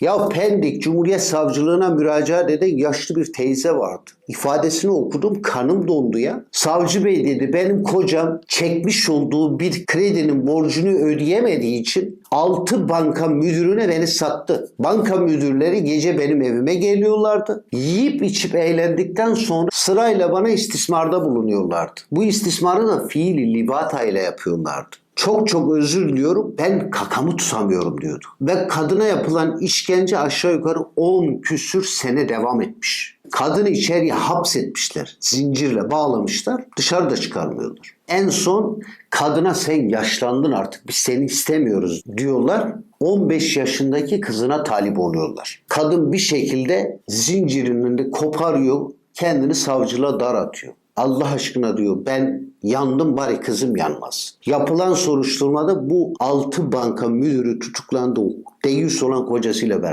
Ya Pendik Cumhuriyet Savcılığına müracaat eden yaşlı bir teyze vardı. İfadesini okudum kanım dondu ya. Savcı bey dedi benim kocam çekmiş olduğu bir kredinin borcunu ödeyemediği için 6 banka müdürüne beni sattı. Banka müdürleri gece benim evime geliyorlardı. Yiyip içip eğlendikten sonra sırayla bana istismarda bulunuyorlardı. Bu istismarı da fiili libata ile yapıyorlardı. Çok çok özür diliyorum. Ben kakamı tutamıyorum diyordu. Ve kadına yapılan işkence aşağı yukarı 10 küsür sene devam etmiş. Kadını içeriye hapsetmişler. Zincirle bağlamışlar. Dışarıda çıkarmıyorlar. En son kadına sen yaşlandın artık biz seni istemiyoruz diyorlar. 15 yaşındaki kızına talip oluyorlar. Kadın bir şekilde zincirini de koparıyor. Kendini savcılığa dar atıyor. Allah aşkına diyor ben yandım bari kızım yanmaz. Yapılan soruşturmada bu 6 banka müdürü tutuklandı. Deyyus olan kocasıyla beraber.